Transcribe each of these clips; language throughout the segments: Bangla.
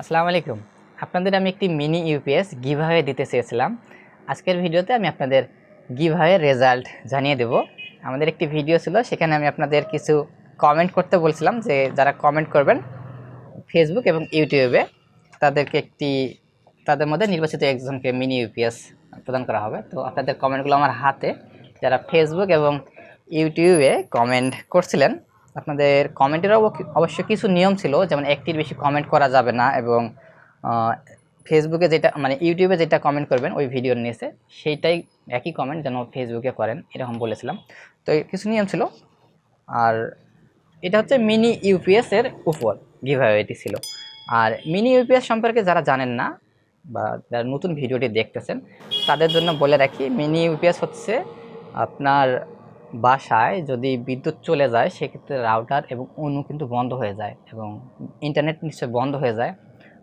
আসসালামু আলাইকুম। আপনাদের আমি একটি মিনি ইউপিএস গিভওয়ে দিতে চেয়েছিলাম। আজকের ভিডিওতে আমি আপনাদের গিভওয়ে রেজাল্ট জানিয়ে দেব। আমাদের একটি ভিডিও ছিল, সেখানে আমি আপনাদের কিছু কমেন্ট করতে বলছিলাম যে, যারা কমেন্ট করবেন ফেসবুক এবং ইউটিউবে তাদেরকে একটি, তাদের মধ্যে নির্বাচিত একজনকে মিনি ইউপিএস প্রদান করা হবে। তো আপনাদের কমেন্টগুলো আমার হাতে। যারা ফেসবুক এবং ইউটিউবে কমেন্ট করছিলেন আপনাদের কমেন্টেরও অবশ্য কিছু নিয়ম ছিল, যেমন একটির বেশি কমেন্ট করা যাবে না এবং ফেসবুকে যেটা মানে ইউটিউবে যেটা কমেন্ট করবেন, ওই ভিডিওর নিচে সেইটাই একই কমেন্ট যেন ফেসবুকে করেন, এরকম বলেছিলাম। তো কিছু নিয়ম ছিল। আর এটা হচ্ছে মিনি ইউপিএসের উপর গিভঅ্যাওয়েটি ছিল। আর মিনি ইউপিএস সম্পর্কে যারা জানেন না, বা যারা নতুন ভিডিওটি দেখতেছেন, তাদের জন্য বলে রাখি মিনি ইউপিএস হচ্ছে আপনার বাসায় যদি বিদ্যুৎ চলে যায়, সেক্ষেত্রে রাউটার এবং অনু কিন্তু বন্ধ হয়ে যায় এবং ইন্টারনেট নিশ্চয় বন্ধ হয়ে যায়।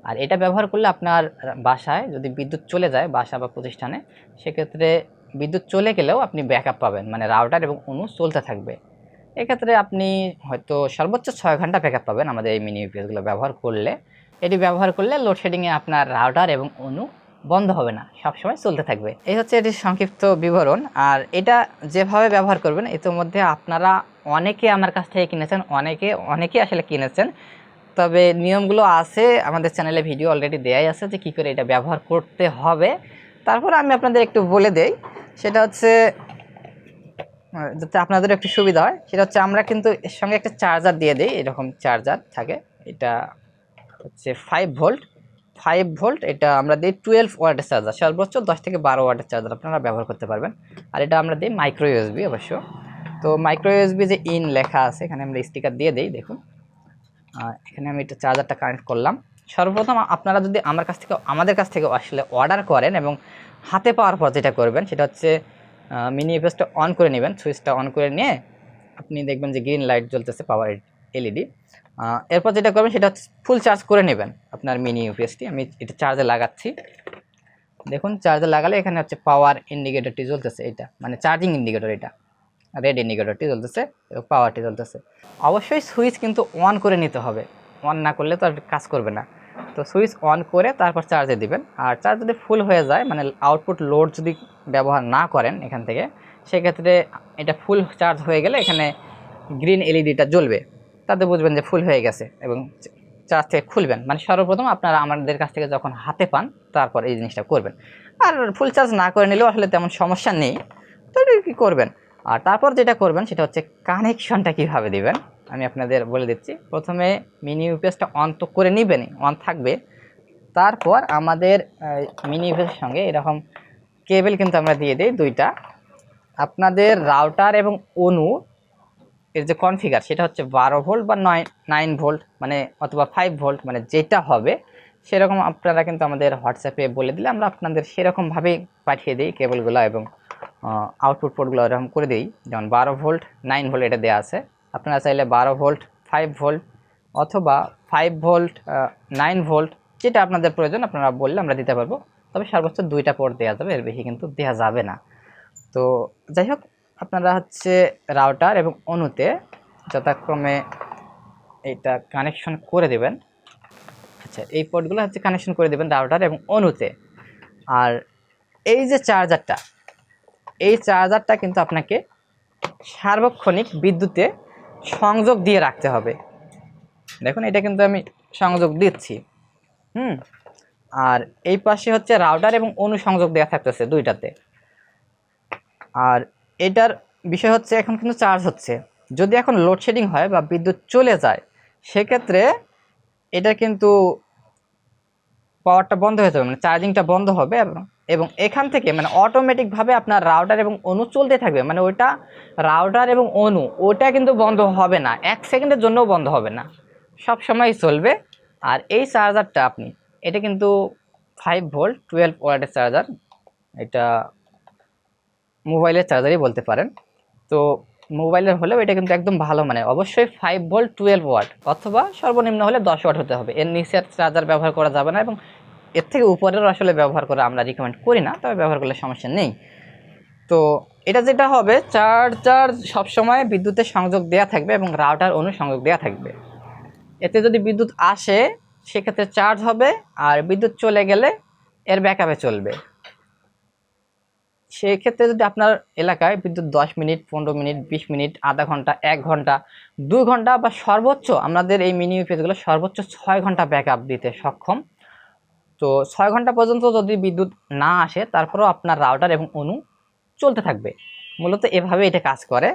আর এটা ব্যবহার করলে আপনার বাসায় যদি বিদ্যুৎ চলে যায়, বাসা বা প্রতিষ্ঠানে, সেক্ষেত্রে বিদ্যুৎ চলে গেলেও আপনি ব্যাকআপ পাবেন মানে রাউটার এবং অনু চলতে থাকবে। এক্ষেত্রে আপনি হয়তো সর্বোচ্চ ছয় ঘণ্টা ব্যাকআপ পাবেন আমাদের এই মিনি ইউপিএসগুলো ব্যবহার করলে। এটি ব্যবহার করলে লোডশেডিংয়ে আপনার রাউটার এবং অনু বন্ধ হবে না, সবসময় চলতে থাকবে। এই হচ্ছে এটির সংক্ষিপ্ত বিবরণ, আর এটা যেভাবে ব্যবহার করবেন ইতিমধ্যে আপনারা অনেকে আমার কাছ থেকে কিনেছেন, অনেকে অনেকে আসলে কিনেছেন। তবে নিয়মগুলো আছে, আমাদের চ্যানেলে ভিডিও অলরেডি দেয়াই আছে যে কী করে এটা ব্যবহার করতে হবে। তারপর আমি আপনাদের একটু বলে দেই, সেটা হচ্ছে, যাতে আপনাদের একটু সুবিধা হয়, সেটা হচ্ছে আমরা কিন্তু এর সঙ্গে একটা চার্জার দিয়ে দিই, এরকম চার্জার থাকে, এটা হচ্ছে ফাইভ ভোল্ট ফাইভ ভোল্ট, এটা আমরা দিই টুয়েলভ ওয়াটের চার্জার, সর্বোচ্চ দশ থেকে বারো ওয়াটের চার্জার আপনারা ব্যবহার করতে পারবেন। আর এটা আমরা দিই মাইক্রো ইউএসবি অবশ্য। তো মাইক্রো ইউএসবি যে ইন লেখা আছে, এখানে আমরা স্টিকার দিয়ে দিই, দেখুন। এখানে আমি এটা চার্জারটা কানেক্ট করলাম। সর্বপ্রথম আপনারা যদি আমার কাছ থেকে, আমাদের কাছ থেকে আসলে অর্ডার করেন এবং হাতে পাওয়ার পর যেটা করবেন, সেটা হচ্ছে মিনি ইউপিএসটা অন করে নেবেন সুইচটা অন করে নিয়ে আপনি দেখবেন যে গ্রিন লাইট জ্বলতেছে পাওয়ার এলইডি এরপর যেটা করবেন সেটা ফুল চার্জ করে নেবেন আপনার মিনি ইউপিএসটি আমি এটা চার্জে লাগাচ্ছি। দেখুন চার্জে লাগালে এখানে হচ্ছে পাওয়ার ইন্ডিকেটরটি জ্বলতেছে এটা মানে চার্জিং ইন্ডিকেটর এটা। রেড ইন্ডিকেটরটি জ্বলতেছে, এবং পাওয়ারটি জ্বলতেছে। অবশ্যই সুইচ কিন্তু অন করে নিতে হবে। অন না করলে তো আর কাজ করবে না। তো সুইচ অন করে তারপর চার্জে দিবেন। আর চার্জ যদি ফুল হয়ে যায় মানে আউটপুট লোড যদি ব্যবহার না করেন এখান থেকে, সেক্ষেত্রে এটা ফুল চার্জ হয়ে গেলে এখানে গ্রিন এলইডিটা জ্বলবে। তাতে বুঝবেন যে ফুল হয়ে গেছে এবং চার্জ থেকে খুলবেন। মানে সর্বপ্রথম আপনারা আমাদের কাছ থেকে যখন হাতে পান, তারপর এই জিনিসটা করবেন। আর ফুল চার্জ না করে নিলেও আসলে তেমন সমস্যা নেই, তো কি করবেন? আর তারপর যেটা করবেন সেটা হচ্ছে কানেকশনটা কীভাবে দিবেন? আমি আপনাদের বলে দিচ্ছি। প্রথমে মিনি ইউপিএসটা অন তো করে নেবেনই অন থাকবে। তারপর আমাদের মিনি ইউপিএসের সঙ্গে এরকম কেবেল কিন্তু আমরা দিয়ে দিই দুইটা। আপনাদের রাউটার এবং অনু এর যে কনফিগার সেটা হচ্ছে বারো ভোল্ট বা নয় নাইন ভোল্ট মানে অথবা ফাইভ ভোল্ট মানে যেটা হবে, সেরকম আপনারা কিন্তু আমাদের হোয়াটসঅ্যাপে বলে দিলে আমরা আপনাদের সেরকমভাবেই পাঠিয়ে দিই কেবলগুলো এবং আউটপুট পোর্টগুলো এরকম করে দিই। যেমন বারো ভোল্ট নাইন ভোল্ট এটা দেওয়া আছে। আপনারা চাইলে বারো ভোল্ট ফাইভ ভোল্ট অথবা ফাইভ ভোল্ট নাইন ভোল্ট, যেটা আপনাদের প্রয়োজন, আপনারা বললে আমরা দিতে পারব। তবে সর্বোচ্চ দুইটা পোর্ট দেওয়া যাবে, এর বেশি কিন্তু দেওয়া যাবে না। তো যাই হোক আপনারা হচ্ছে রাউটার এবং অনুতে যথাক্রমে এটা কানেকশন করে দেবেন। আচ্ছা এই পোর্টগুলো হচ্ছে কানেকশন করে দেবেন রাউটার এবং অনুতে আর এই যে চার্জারটা এই চার্জারটা কিন্তু আপনাকে সার্বক্ষণিক বিদ্যুতে সংযোগ দিয়ে রাখতে হবে। দেখুন, এটা কিন্তু আমি সংযোগ দিচ্ছি। হুম, আর এই পাশে হচ্ছে রাউটার এবং অনুসংযোগ দেওয়া থাকতেছে দুইটাতে। আর এটার বিষয় হচ্ছে, এখন কিন্তু চার্জ হচ্ছে। যদি এখন লোডশেডিং হয় বা বিদ্যুৎ চলে যায়, সেক্ষেত্রে এটা কিন্তু পাওয়ারটা বন্ধ হয়ে যাবে মানে চার্জিংটা বন্ধ হবে এবং এখান থেকে মানে অটোমেটিকভাবে আপনার রাউটার এবং অনু চলতে থাকবে। মানে ওইটা রাউটার এবং অনু ওটা কিন্তু বন্ধ হবে না। এক সেকেন্ডের জন্যও বন্ধ হবে না। সব সময় চলবে। আর এই চার্জারটা আপনি, এটা কিন্তু ফাইভ ভোল্ট টুয়েলভ ওয়াটের চার্জার এটা মোবাইলের চার্জারই বলতে পারেন। তো মোবাইলের হলেও এটা কিন্তু একদম ভালো মানে অবশ্যই ফাইভ ভোল্ট টুয়েলভ ওয়াট অথবা সর্বনিম্ন হলে দশ ওয়াট হতে হবে। এর নিচে চার্জার ব্যবহার করা যাবে না এবং এর থেকে উপরের আসলে ব্যবহার করা আমরা রিকমেন্ড করি না, তবে ব্যবহার করলে সমস্যা নেই। তো এটা যেটা হবে চার্জার সবসময় বিদ্যুতের সংযোগ দেওয়া থাকবে এবং রাউটার অনু সংযোগ দেওয়া থাকবে। এতে যদি বিদ্যুৎ আসে, সেক্ষেত্রে চার্জ হবে আর বিদ্যুৎ চলে গেলে এর ব্যাকআপে চলবে। সেই ক্ষেত্রে যদি আপনার এলাকায় বিদ্যুৎ দশ মিনিট, পনেরো মিনিট, বিশ মিনিট, আধা ঘণ্টা, এক ঘণ্টা, দুই ঘণ্টা বা সর্বোচ্চ আমাদের এই মিনি ইউপিএসগুলো সর্বোচ্চ ছয় ঘণ্টা ব্যাকআপ দিতে সক্ষম। তো ছয় ঘণ্টা পর্যন্ত যদি বিদ্যুৎ না আসে, তারপরেও আপনার রাউটার এবং অনু চলতে থাকবে। মূলত এভাবে এটা কাজ করে।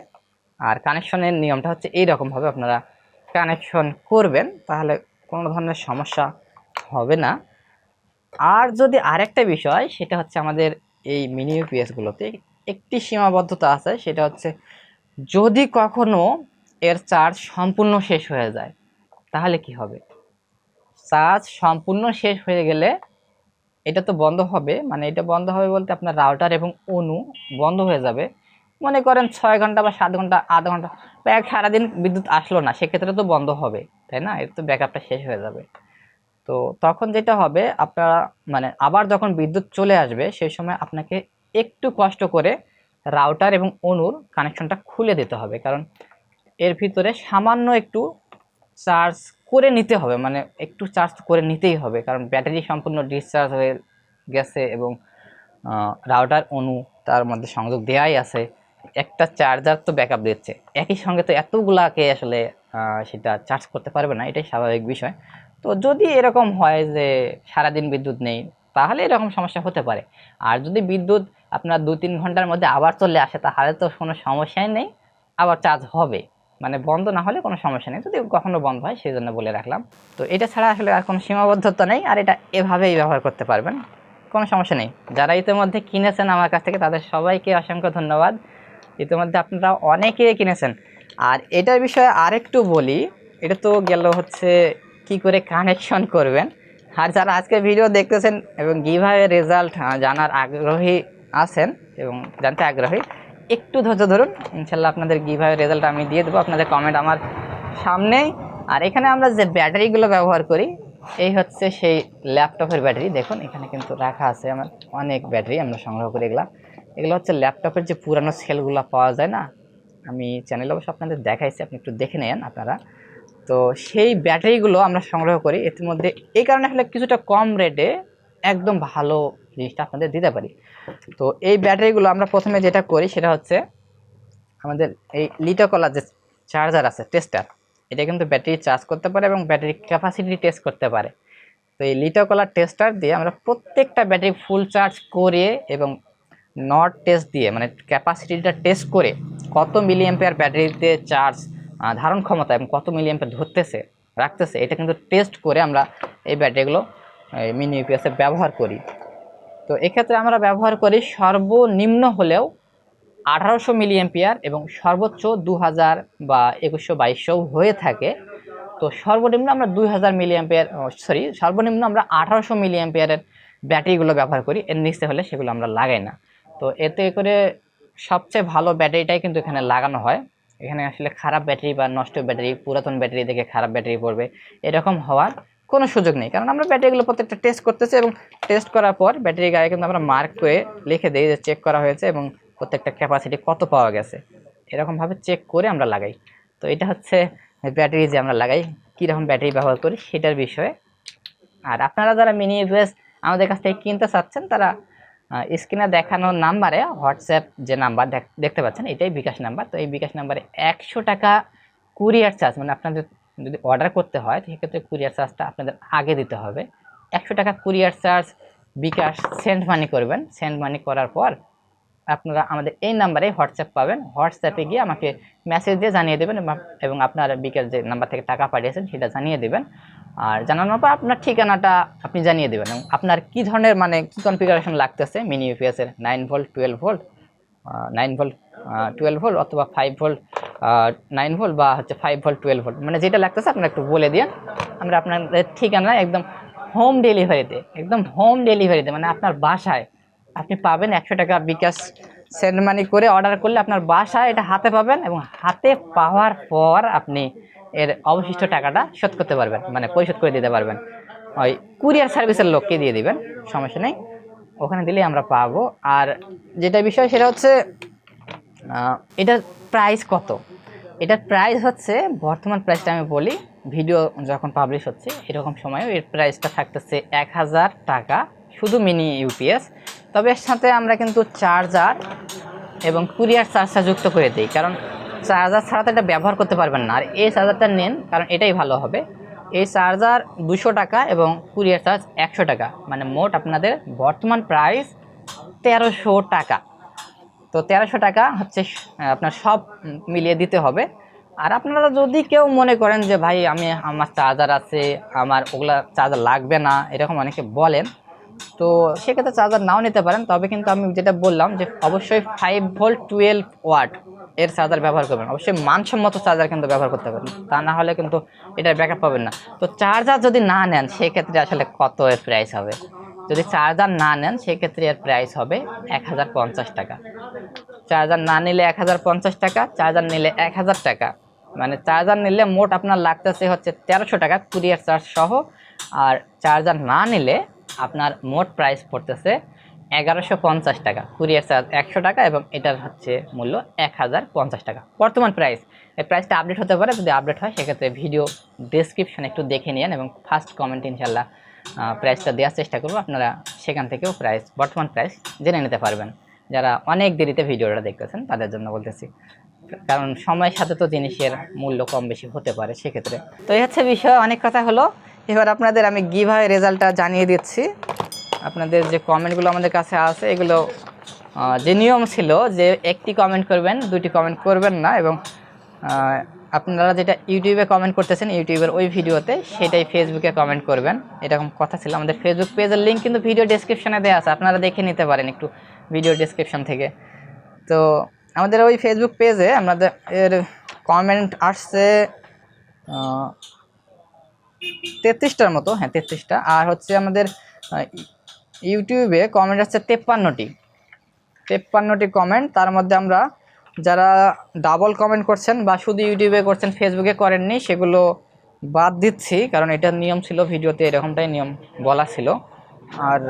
আর কানেকশনের নিয়মটা হচ্ছে এই রকমভাবে আপনারা কানেকশন করবেন, তাহলে কোনো ধরনের সমস্যা হবে না। আর যদি আরেকটা বিষয়, সেটা হচ্ছে আমাদের এই মিনি ইউপিএসগুলোতে একটি সীমাবদ্ধতা আছে, সেটা হচ্ছে যদি কখনো এর চার্জ সম্পূর্ণ শেষ হয়ে যায়, তাহলে কি হবে? চার্জ সম্পূর্ণ শেষ হয়ে গেলে এটা তো বন্ধ হবে মানে এটা বন্ধ হবে বলতে আপনার রাউটার এবং অনু বন্ধ হয়ে যাবে। মনে করেন ছয় ঘণ্টা বা সাত ঘণ্টা, আধ ঘণ্টা, বা এক সারাদিন বিদ্যুৎ আসলো না, সেক্ষেত্রে তো বন্ধ হবে, তাই না? এর তো ব্যাকআপটা শেষ হয়ে যাবে। তো তখন যেটা হবে, আপনারা মানে আবার যখন বিদ্যুৎ চলে আসবে সেই সময় আপনাকে একটু কষ্ট করে রাউটার এবং অনুর কানেকশনটা খুলে দিতে হবে। কারণ এর ভিতরে সামান্য একটু চার্জ করে নিতে হবে মানে একটু চার্জ করে নিতেই হবে। কারণ ব্যাটারি সম্পূর্ণ ডিসচার্জ হয়ে গেছে এবং রাউটার অনু তার মধ্যে সংযোগ দেওয়াই আছে। একটা চার্জার তো ব্যাকআপ দিচ্ছে। একই সঙ্গে তো এতগুলাকে আসলে সেটা চার্জ করতে পারবে না, এটাই স্বাভাবিক বিষয়। তো যদি এরকম হয় যে সারাদিন বিদ্যুৎ নেই, তাহলে এরকম সমস্যা হতে পারে। আর যদি বিদ্যুৎ আপনার দু তিন ঘণ্টার মধ্যে আবার চলে আসে, তাহলে তো কোনো সমস্যাই নেই, আবার চার্জ হবে। মানে বন্ধ না হলে কোনো সমস্যা নেই। যদি কখনো বন্ধ হয়, সেই জন্য বলে রাখলাম। তো এটা ছাড়া আসলে আর কোনো সীমাবদ্ধতা নেই, আর এটা এভাবেই ব্যবহার করতে পারবেন। কোনো সমস্যা নেই। যারা ইতিমধ্যে কিনেছেন আমার কাছ থেকে, তাদের সবাইকে অসংখ্য ধন্যবাদ। ইতিমধ্যে আপনারা অনেকেই কিনেছেন। আর এটার বিষয়ে আরেকটু বলি, এটা তো গেল হচ্ছে কি করে কানেকশন করবেন? আর যারা আজকে ভিডিও দেখতেছেন এবং কীভাবে রেজাল্ট জানার আগ্রহী আছেন এবং জানতে আগ্রহী, একটু ধৈর্য ধরুন। ইনশাল্লাহ আপনাদের কীভাবে রেজাল্ট আমি দিয়ে দেবো, আপনাদের কমেন্ট আমার সামনেই। আর এখানে আমরা যে ব্যাটারিগুলো ব্যবহার করি, এই হচ্ছে সেই ল্যাপটপের ব্যাটারি দেখুন, এখানে কিন্তু রাখা আছে আমার অনেক ব্যাটারি আমরা সংগ্রহ করে এগুলা। এগুলো হচ্ছে ল্যাপটপের যে পুরানো সেলগুলো পাওয়া যায় না? আমি চ্যানেলে অবশ্য আপনাদের দেখাইছি, আপনি একটু দেখে নেন আপনারা। তো সেই ব্যাটারিগুলো আমরা সংগ্রহ করি। এর মধ্যে এই কারণে আসলে কিছুটা কম রেটে একদম ভালো জিনিসটা আপনাদের দিতে পারি। তো এই ব্যাটারিগুলো আমরা প্রথমে যেটা করি সেটা হচ্ছে আমাদের এই লিটোকলার যে চার্জার আছে টেস্টার এটা কিন্তু ব্যাটারি চার্জ করতে পারে এবং ব্যাটারি ক্যাপাসিটি টেস্ট করতে পারে। তো এই লিটোকলার টেস্টার দিয়ে আমরা প্রত্যেকটা ব্যাটারি ফুল চার্জ করে এবং নট টেস্ট দিয়ে মানে ক্যাপাসিটিটা টেস্ট করে কত মিলি ব্যাটারিতে চার্জ ধারণ ক্ষমতা এবং কত মিলি ধরতেছে, রাখতেছে, এটা কিন্তু টেস্ট করে আমরা এই ব্যাটারিগুলো মিনি ইউপিএসে ব্যবহার করি। তো এক্ষেত্রে আমরা ব্যবহার করি সর্বনিম্ন হলেও আঠারোশো মিলি অ্যাম্পিয়ার এবং সর্বোচ্চ দু হাজার বা একুশশো বাইশশো হয়ে থাকে। তো সর্বনিম্ন আমরা দুই হাজার মিলি অ্যাম্পিয়ার সরি সর্বনিম্ন আমরা আঠারোশো মিলি অ্যাম্পিয়ারের ব্যাটারিগুলো ব্যবহার করি, এর নিচে হলে সেগুলো আমরা লাগাই না। তো এতে করে সবচেয়ে ভালো ব্যাটারিটাই কিন্তু এখানে লাগানো হয়। এখানে আসলে খারাপ ব্যাটারি বা নষ্ট ব্যাটারি, পুরাতন ব্যাটারি দেখে খারাপ ব্যাটারি পড়বে, এরকম হওয়ার কোনো সুযোগ নেই। কারণ আমরা ব্যাটারিগুলো প্রত্যেকটা টেস্ট করতেছি এবং টেস্ট করার পর ব্যাটারি গায়ে কিন্তু আমরা মার্ক করে লিখে দিই যে চেক করা হয়েছে এবং প্রত্যেকটা ক্যাপাসিটি কত পাওয়া গেছে। এরকমভাবে চেক করে আমরা লাগাই। তো এটা হচ্ছে ব্যাটারি যে আমরা লাগাই, কীরকম ব্যাটারি ব্যবহার করি সেটার বিষয়ে। আর আপনারা যারা মিনি ইউএস আমাদের কাছ থেকে কিনতে চাচ্ছেন, তারা স্ক্রিনে দেখানো নাম্বারে হোয়াটসঅ্যাপ যে নাম্বার দেখতে পাচ্ছেন, এটাই বিকাশ নাম্বার। তো এই বিকাশ নাম্বারে একশো টাকা কুরিয়ার চার্জ মানে আপনাদের যদি অর্ডার করতে হয় সেক্ষেত্রে কুরিয়ার চার্জটা আপনাদের আগে দিতে হবে। একশো টাকা courier charge bKash send money করবেন। সেন্ড মানি করার পর আপনারা আমাদের এই নাম্বারে হোয়াটসঅ্যাপ পাবেন। হোয়াটসঅ্যাপে গিয়ে আমাকে মেসেজ দিয়ে জানিয়ে দেবেন এবং- আপনার বিকাশ যে নাম্বার থেকে টাকা পাঠিয়েছেন সেটা জানিয়ে দেবেন। আর জানানোর পর আপনার ঠিকানাটা আপনি জানিয়ে দেবেন এবং আপনার কী ধরনের মানে কী কনফিগারেশন লাগতেছে? Mini ইউপিএসের nine volt twelve volt nine volt twelve volt অথবা ফাইভ ভোল্ট নাইন ভোল্ট বা হচ্ছে ফাইভ ভোল্ট টুয়েলভ ভোল্ট মানে যেটা লাগতেছে আপনারা একটু বলে দিন আমরা আপনাদের ঠিকানা একদম হোম ডেলিভারিতে একদম হোম ডেলিভারিতে মানে আপনার বাসায় আপনি পাবেন একশো টাকা বিকাশ সেন্ড মানি করে অর্ডার করলে আপনার বাসায় এটা হাতে পাবেন এবং হাতে পাওয়ার পর আপনি এর অবশিষ্ট টাকাটা শোধ করতে পারবেন মানে পরিশোধ করে দিতে পারবেন। ওই কুরিয়ার সার্ভিসের লোককে দিয়ে দিবেন, সমস্যা নেই। ওখানে দিলেই আমরা পাবো। আর যেটা বিষয় সেটা হচ্ছে এটার প্রাইস কত? এটার প্রাইস হচ্ছে, বর্তমান প্রাইসটা আমি বলি ভিডিও যখন পাবলিশ হচ্ছে, এরকম সময় এর প্রাইসটা থাকতেছে এক হাজার টাকা, শুধু মিনি ইউপিএস তবে এর সাথে আমরা কিন্তু চার্জার এবং কুরিয়ার চার্জটা যুক্ত করে দিই। কারণ চার্জার ছাড়া তো এটা ব্যবহার করতে পারবেন না। আর এই চার্জারটা নেন, কারণ এটাই ভালো হবে। এই চার্জার দুশো টাকা এবং কুরিয়ার চার্জ একশো টাকা। মানে মোট আপনাদের বর্তমান প্রাইস তেরোশো টাকা। তো তেরোশো টাকা হচ্ছে আপনার সব মিলিয়ে দিতে হবে। আর আপনারা যদি কেউ মনে করেন যে, ভাই, আমি আমার চার্জার আছে, আমার ওগুলা চার্জার লাগবে না, এরকম অনেকে বলেন। তো সেক্ষেত্রে চার্জার নাও নিতে পারেন। তবে কিন্তু আমি যেটা বললাম যে অবশ্যই ফাইভ ভোল্ট টুয়েলভ ওয়াট এর চার্জার ব্যবহার করবেন। অবশ্যই মানসম্মত চার্জার কিন্তু ব্যবহার করতে পারেন। তা না হলে কিন্তু এটার ব্যাকআপ পাবেন না। তো চার্জার যদি না নেন, সেক্ষেত্রে আসলে কত এর প্রাইস হবে? যদি চার্জার না নেন, সেক্ষেত্রে এর প্রাইস হবে এক হাজার পঞ্চাশ টাকা। চার্জার না নিলে এক হাজার পঞ্চাশ টাকা চার্জার নিলে এক হাজার টাকা। মানে চার্জার নিলে মোট আপনার লাগতেছে হচ্ছে তেরোশো টাকা, কুরিয়ার চার্জ সহ। আর চার্জার না নিলে আপনার মোট প্রাইস পড়তেছে এগারোশো পঞ্চাশ টাকা। কুরিয়ার চার্জ একশো টাকা এবং এটার হচ্ছে মূল্য এক হাজার পঞ্চাশ টাকা। বর্তমান প্রাইস এই প্রাইসটা আপডেট হতে পারে, যদি আপডেট হয়, সেক্ষেত্রে ভিডিও ডেসক্রিপশন একটু দেখে নিন এবং ফার্স্ট কমেন্ট ইনশাল্লাহ প্রাইসটা দেওয়ার চেষ্টা করব। আপনারা সেখান থেকেও প্রাইস বর্তমান প্রাইস জেনে নিতে পারবেন। যারা অনেক দেরিতে ভিডিওটা দেখতেছেন, তাদের জন্য বলতেছি, কারণ সময়ের সাথে তো জিনিসের মূল্য কম বেশি হতে পারে সেক্ষেত্রে। তো এই হচ্ছে বিষয়, অনেক কথা হলো। এবার আপনাদের আমি গিভাবে রেজাল্টটা জানিয়ে দিচ্ছি। আপনাদের যে কমেন্টগুলো আমাদের কাছে আছে, এগুলো যে নিয়ম ছিল যে একটি কমেন্ট করবেন দুটি কমেন্ট করবেন না এবং আপনারা যেটা ইউটিউবে কমেন্ট করতেছেন, ইউটিউবের ওই ভিডিওতে সেটাই ফেসবুকে কমেন্ট করবেন। এরকম কথা ছিল আমাদের ফেসবুক পেজের লিঙ্ক কিন্তু ভিডিও ডেসক্রিপশনে দেওয়া আছে, আপনারা দেখে নিতে পারেন একটু ভিডিও ডেসক্রিপশন থেকে। তো আমাদের ওই ফেসবুক পেজে আমাদের এর কমেন্ট আসছে তেত্রিশটার মতো হ্যাঁ তেত্রিশটা। আর হচ্ছে আমাদের ইউটিউবে কমেন্ট আসছে তেপ্পান্নটি। তেপ্পান্নটি কমেন্ট তার মধ্যে আমরা যারা ডাবল কমেন্ট করছেন বা শুধু ইউটিউবে করছেন ফেসবুকে করেননি, সেগুলো বাদ দিচ্ছি, কারণ এটার নিয়ম ছিল, ভিডিওতে এরকমটাই নিয়ম বলা ছিল। আর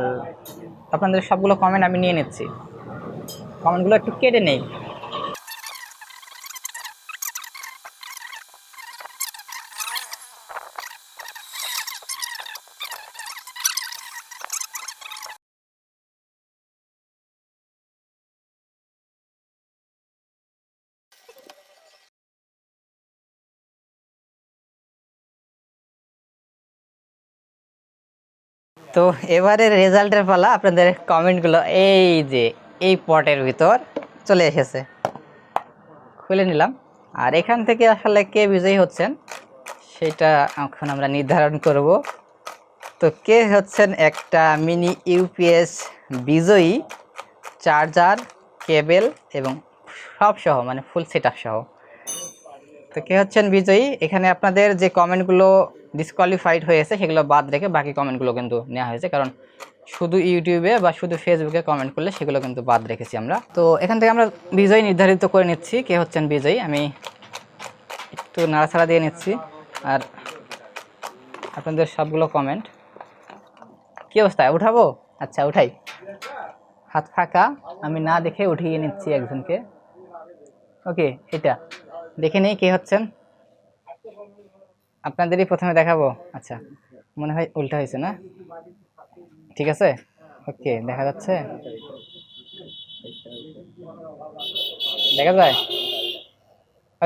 আপনাদের সবগুলো কমেন্ট আমি নিয়ে নিচ্ছি। কমেন্টগুলো একটু কেটে নেই। তো এবারে রেজাল্টের পালা আপনাদের কমেন্টগুলো এই যে, এই পটের ভিতর চলে এসেছে। খুলে নিলাম। আর এখান থেকে আসলে কে বিজয়ী হচ্ছেন, সেটা এখন আমরা নির্ধারণ করব। তো কে হচ্ছেন একটা মিনি ইউপিএস বিজয়ী, চার্জার, কেবেল এবং সব সহ মানে ফুল সেট সহ। তো কে হচ্ছেন বিজয়ী? এখানে আপনাদের যে কমেন্টগুলো ডিসকোয়ালিফাইড হয়েছে সেগুলো বাদ রেখে বাকি কমেন্টগুলো কিন্তু নেওয়া হয়েছে। কারণ শুধু ইউটিউবে বা শুধু ফেসবুকে কমেন্ট করলে সেগুলো কিন্তু বাদ রেখেছি আমরা। তো এখান থেকে আমরা বিজয়ী নির্ধারিত করে নিচ্ছি, কে হচ্ছেন বিজয়ী? আমি একটু নাড়াছাড়া দিয়ে নিচ্ছি। আর আপনাদের সবগুলো কমেন্ট কি অবস্থায় উঠাবো? আচ্ছা উঠাই। হাত ফাঁকা। আমি না দেখে উঠিয়ে নিচ্ছি একজনকে। ওকে এটা। দেখে নেই কে হচ্ছেন। আপনাদেরই প্রথমে দেখাবো? আচ্ছা মনে হয় উল্টা হয়েছে না? ঠিক আছে? ওকে, দেখা যাচ্ছে। দেখা যায়?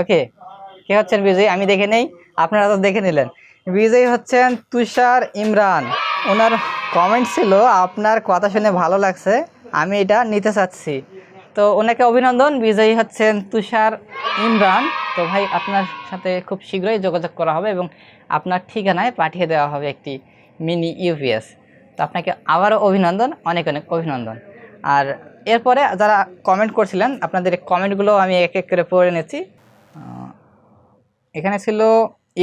ওকে, কে হচ্ছেন বিজয়ী? আমি দেখে নেই, আপনারা তো দেখে নিলেন। বিজয়ী হচ্ছেন তুষার ইমরান। ওনার কমেন্ট ছিল, আপনার কথা শুনে ভালো লাগছে, আমি এটা নিতে চাচ্ছি। তো ওনাকে অভিনন্দন। বিজয়ী হচ্ছেন তুষার ইমরান। তো ভাই, আপনার সাথে খুব শীঘ্রই যোগাযোগ করা হবে এবং আপনার ঠিকানায় পাঠিয়ে দেওয়া হবে একটি মিনি ইউপিএস তো আপনাকে আবারও অভিনন্দন, অনেক অনেক অভিনন্দন। আর এরপরে যারা কমেন্ট করছিলেন, আপনাদের কমেন্টগুলো আমি এক এক করে পড়ে নিচ্ছি। এখানে ছিল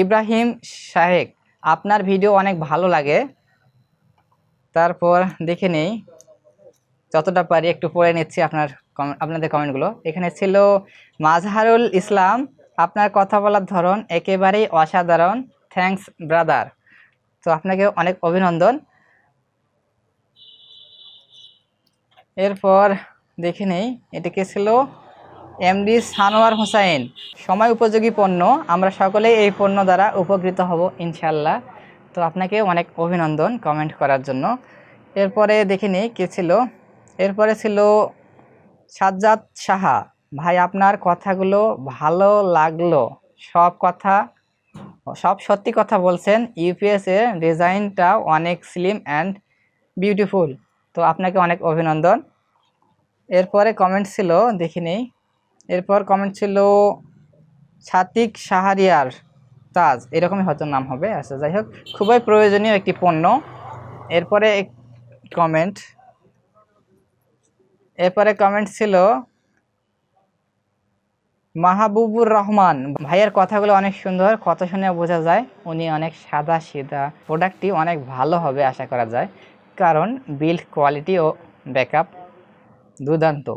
ইব্রাহিম শাহেক। আপনার ভিডিও অনেক ভালো লাগে। তারপর দেখে নেই। যতটা পারি একটু পড়ে নিচ্ছি আপনার আপনাদের কমেন্টগুলো। এখানে ছিল, মাজহারুল ইসলাম, আপনার কথা বলার ধরন একেবারেই অসাধারণ। Thanks, brother. তো আপনাকে অনেক অভিনন্দন। এরপর দেখে নেই, এটা কে ছিল? এমডি সানোয়ার হোসাইন। সময় উপযোগী পণ্য, আমরা সকলেই এই পণ্য দ্বারা উপকৃত হব ইনশাল্লাহ তো আপনাকে অনেক অভিনন্দন কমেন্ট করার জন্য। এরপরে দেখে নিই, কে ছিল? এরপরে ছিল সাজ্জাদ সাহা, ভাই আপনার কথাগুলো ভালো লাগল। সব কথা, সব সত্যি কথা বলছেন। ইউপিএস এর ডিজাইনটা অনেক স্লিম অ্যান্ড বিউটিফুল তো আপনাকে অনেক অভিনন্দন। এরপরে কমেন্ট ছিল, দেখে নেই। এরপর কমেন্ট ছিল ছাতিক সাহারিয়ার তাজ। এরকমই হয়তো নাম হবে। আচ্ছা যাই হোক। খুবই প্রয়োজনীয় একটি পণ্য। এরপরে কমেন্ট এরপরে কমেন্ট ছিল, মাহবুবুর রহমান। ভাইয়ের কথাগুলো অনেক সুন্দর, কথা শুনে বোঝা যায় উনি অনেক সাদা সিধা। প্রোডাক্টটি অনেক ভালো হবে আশা করা যায়, কারণ বিল্ড কোয়ালিটি ও ব্যাকআপ দুর্দান্ত।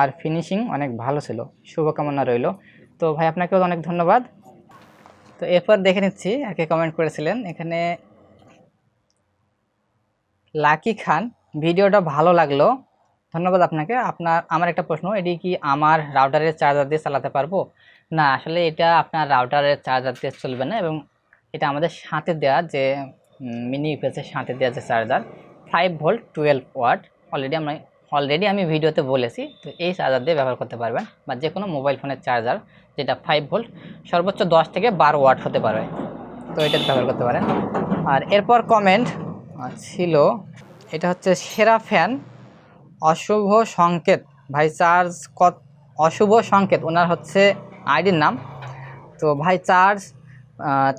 আর ফিনিশিং অনেক ভালো ছিল, শুভকামনা রইল। তো ভাই, আপনাকেও অনেক ধন্যবাদ। তো এরপর দেখে নিচ্ছি, একে কমেন্ট করেছিলেন, এখানে লাকি খান। ভিডিওটা ভালো লাগল। ধন্যবাদ আপনাকে। আপনার, আমার একটা প্রশ্ন, এটি কি আমার রাউটারের চার্জার দিয়ে চালাতে পারব? না, আসলে এটা আপনার রাউটারের চার্জার দিয়ে চলবে না এবং এটা আমাদের সাথে দেওয়া যে মিনি ইউপিএসের সাথে দেওয়া যে charger five volt twelve watt already আমরা অলরেডি আমি ভিডিওতে বলেছি, তো এই চার্জার দিয়ে ব্যবহার করতে পারবেন বা যে কোনো মোবাইল ফোনের চার্জার যেটা ফাইভ ভোল্ট সর্বোচ্চ দশ থেকে বারো ওয়াট হতে পারবে তো এটা ব্যবহার করতে পারেন। আর এরপর কমেন্ট ছিল, এটা হচ্ছে সেরা ফ্যান অশুভ সংকেত। ভাই চার্জ কত? অশুভ সংকেত, ওনার হচ্ছে আইডির নাম। তো ভাই চার্জ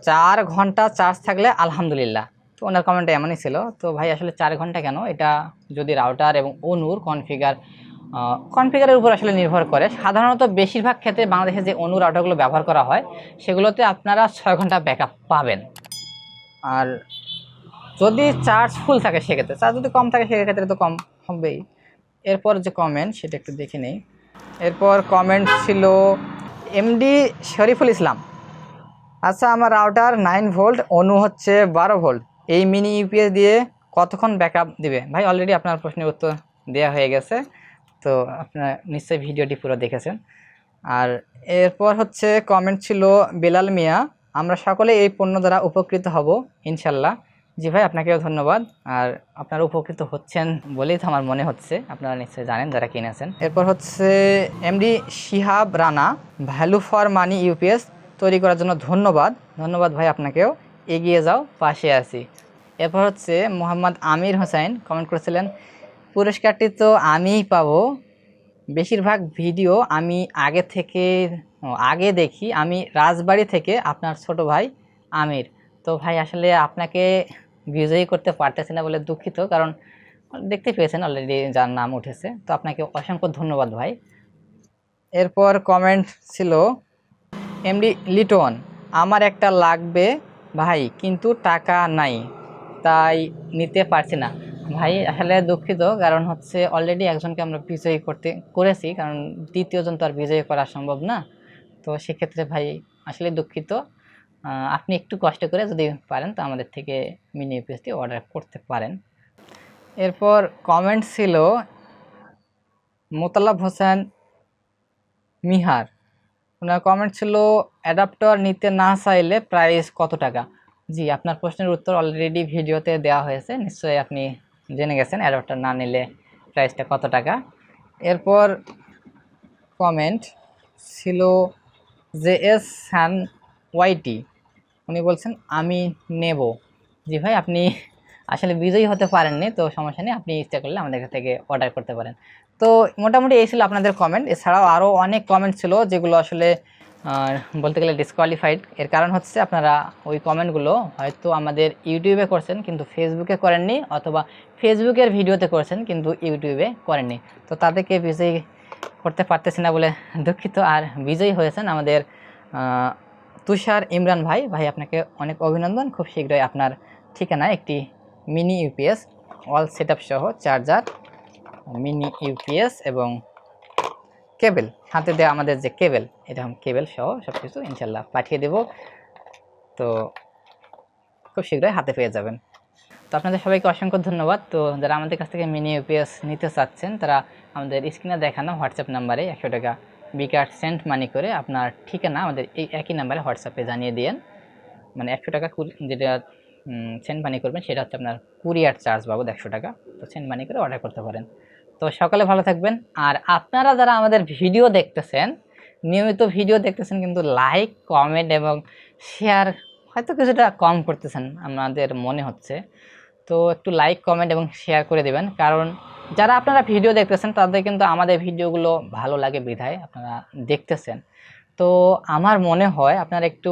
চার ঘণ্টা চার্জ থাকলে আলহামদুলিল্লাহ। তো ওনার কমেন্টটা এমনই ছিল। তো ভাই আসলে চার ঘণ্টা কেন? এটা যদি রাউটার এবং অনুর কনফিগার কনফিগারের উপর আসলে নির্ভর করে। সাধারণত বেশিরভাগ ক্ষেত্রে বাংলাদেশে যে অনু রাউটারগুলো ব্যবহার করা হয়, সেগুলোতে আপনারা ছয় ঘণ্টা ব্যাকআপ পাবেন। আর যদি চার্জ ফুল থাকে সেক্ষেত্রে, চার্জ যদি কম থাকে সেক্ষেত্রে তো কম হবেই। এরপর যে কমেন্ট সেটা একটু দেখে নেই। এরপর কমেন্ট ছিল এমডি শরীফুল ইসলাম। আচ্ছা আমার রাউটার নাইন ভোল্ট অনু হচ্ছে বারো ভোল্ট এই মিনি ইউপিএস দিয়ে কতক্ষণ ব্যাকআপ দিবে? ভাই অলরেডি আপনার প্রশ্নের উত্তর দেওয়া হয়ে গেছে, তো আপনার নিশ্চয়ই ভিডিওটি পুরো দেখেছেন। আর এরপর হচ্ছে কমেন্ট ছিল বেলাল মিয়া, আমরা সকলে এই পণ্য দ্বারা উপকৃত হব, ইনশাল্লাহ। জি ভাই, আপনাকেও ধন্যবাদ। আর আপনারা উপকৃত হচ্ছেন বলেই তো আমার মনে হচ্ছে। আপনারা নিশ্চয়ই জানেন যারা কিনেছেন এরপর হচ্ছে MD Shihab Rana, value for money UPS তৈরি করার জন্য ধন্যবাদ। ধন্যবাদ ভাই, আপনাকেও। এগিয়ে যাও, পাশে আছি। এরপর হচ্ছে মোহাম্মদ আমির হোসাইন কমেন্ট করেছিলেন, পুরস্কারটি তো আমিই পাবো। বেশিরভাগ ভিডিও আমি আগে থেকে আগে দেখি। আমি রাজবাড়ি থেকে আপনার ছোট ভাই আমির। তো ভাই, আসলে আপনাকে বিজয়ী করতে পারতেছি না বলে দুঃখিত, কারণ দেখতে পেয়েছেন অলরেডি যার নাম উঠেছে। তো আপনাকে অসংখ্য ধন্যবাদ ভাই। এরপর কমেন্ট ছিল এমডি লিটন আমার একটা লাগবে ভাই, কিন্তু টাকা নাই, তাই নিতে পারছি না। ভাই, আসলে দুঃখিত, কারণ হচ্ছে অলরেডি একজনকে আমরা বিজয়ী করতে, করেছি, কারণ দ্বিতীয়জন তো আর বিজয়ী করা সম্ভব না। তো সেক্ষেত্রে ভাই, আসলে দুঃখিত। আপনি একটু কষ্ট করে যদি পারেন, তো আমাদের থেকে মিনি ইউপিএসটি অর্ডার করতে পারেন। এরপর কমেন্ট ছিল মোতাল্লাব হোসেন মিহার। ওনার কমেন্ট ছিল অ্যাডাপ্টার নিতে না চাইলে প্রাইস কত টাকা? জি, আপনার প্রশ্নের উত্তর অলরেডি ভিডিওতে দেওয়া হয়েছে, নিশ্চয়ই আপনি জেনে গেছেন অ্যাডাপ্টার না নিলে প্রাইসটা কত টাকা। এরপর কমেন্ট ছিল, জে এস সান ওয়াইটি উনি বলছেন, আমি নেব। জি ভাই, আপনি আসলে বিজয়ী হতে পারেননি, তো সমস্যা নেই, আপনি ইচ্ছা করলে আমাদের কাছ থেকে অর্ডার করতে পারেন। তো মোটামুটি এই ছিল আপনাদের কমেন্ট এছাড়াও আরও অনেক কমেন্ট ছিল যেগুলো আসলে বলতে গেলে ডিসকোয়ালিফাইড এর কারণ হচ্ছে আপনারা ওই কমেন্টগুলো হয়তো আমাদের ইউটিউবে করছেন, কিন্তু ফেসবুকে করেননি, অথবা ফেসবুকের ভিডিওতে করেছেন, কিন্তু ইউটিউবে করেননি। তো তাদেরকে বিজয়ী করতে পারতেছি না বলে দুঃখিত, আর বিজয়ী হয়েছেন আমাদের তুষার ইমরান ভাই ভাই আপনাকে অনেক অভিনন্দন। খুব শীঘ্রই আপনার ঠিকানায় একটি মিনি ইউপিএস অল সেট সহ চার্জার মিনি ইউপিএস এবং কেবেল হাতে দেওয়া আমাদের যে কেবেল এরকম কেবেল সহ সব কিছু ইনশাল্লাহ পাঠিয়ে দেব। তো খুব শীঘ্রই হাতে পেয়ে যাবেন। তো আপনাদের সবাইকে অসংখ্য ধন্যবাদ। তো যারা আমাদের কাছ থেকে মিনি ইউপিএস নিতে চাচ্ছেন, তারা আমাদের স্ক্রিনে দেখানো হোয়াটসঅ্যাপ নাম্বারে একশো টাকা বিকাশ সেন্ট মানি করে আপনার ঠিকানা আমাদের এই একই নাম্বারে হোয়াটসঅ্যাপে জানিয়ে দিয়েন। মানে একশো টাকা যেটা সেন্ট মানি করবেন সেটা হচ্ছে আপনার কুরিয়ার চার্জ বাবদ একশো টাকা। তো সেন্ট মানি করে অর্ডার করতে পারেন। তো সকালে ভালো থাকবেন। আর আপনারা যারা আমাদের ভিডিও দেখতেছেন, নিয়মিত ভিডিও দেখতেছেন কিন্তু লাইক, কমেন্ট এবং শেয়ার হয়তো কিছুটা কম করতেছেন, আমাদের মনে হচ্ছে। তো একটু লাইক, কমেন্ট এবং শেয়ার করে দেবেন। কারণ যারা আপনারা ভিডিও দেখতেছেন, তাদের কিন্তু আমাদের ভিডিওগুলো ভালো লাগে বিধায়, আপনারা দেখতেছেন। তো আমার মনে হয় আপনারা একটু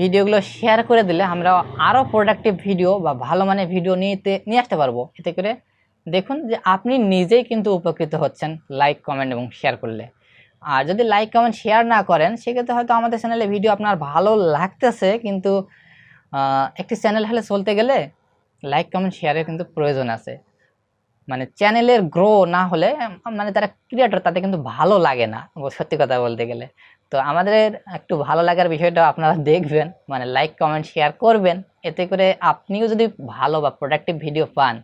ভিডিওগুলো শেয়ার করে দিলে আমরা আরও প্রোডাক্টিভ ভিডিও বা ভালো মানের ভিডিও নিতে, নিয়ে আসতে পারব। এতে করে দেখুন যে আপনি নিজেই কিন্তু উপকৃত হচ্ছেন লাইক কমেন্ট এবং শেয়ার করলে। আর যদি লাইক কমেন্ট শেয়ার না করেন, সেক্ষেত্রে হয়তো আমাদের চ্যানেলে ভিডিও আপনার ভালো লাগতেছে, কিন্তু একটি চ্যানেল হলে চলতে গেলে লাইক কমেন্ট শেয়ারের কিন্তু প্রয়োজন আছে। মানে চ্যানেলের গ্রো না হলে মানে তারা ক্রিয়েটর তাতে কিন্তু ভালো লাগে না, সত্যি কথা বলতে গেলে। তো আমাদের একটু ভালো লাগার বিষয়টা আপনারা দেখবেন মানে লাইক কমেন্ট শেয়ার করবেন। এতে করে আপনিও যদি ভালো বা প্রোডাক্টিভ ভিডিও পান,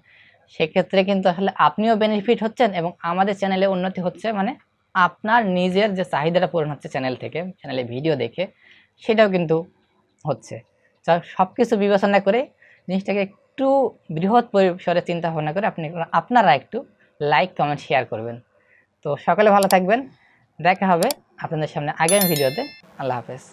সেক্ষেত্রে কিন্তু আসলে আপনিও বেনিফিট হচ্ছেন এবং আমাদের চ্যানেলে উন্নতি হচ্ছে। মানে আপনার নিজের যে চাহিদাটা পূরণ হচ্ছে চ্যানেল থেকে চ্যানেলে ভিডিও দেখে, সেটাও কিন্তু হচ্ছে। সব কিছু বিবেচনা করে জিনিসটাকে একটু বৃহৎ পরিসরে চিন্তা ভাবনা করে আপনি আপনারা একটু লাইক কমেন্ট শেয়ার করবেন। তো সকালে ভালো থাকবেন। দেখা হবে আপনাদের সামনে আগামী ভিডিওতে। আল্লাহ হাফেজ।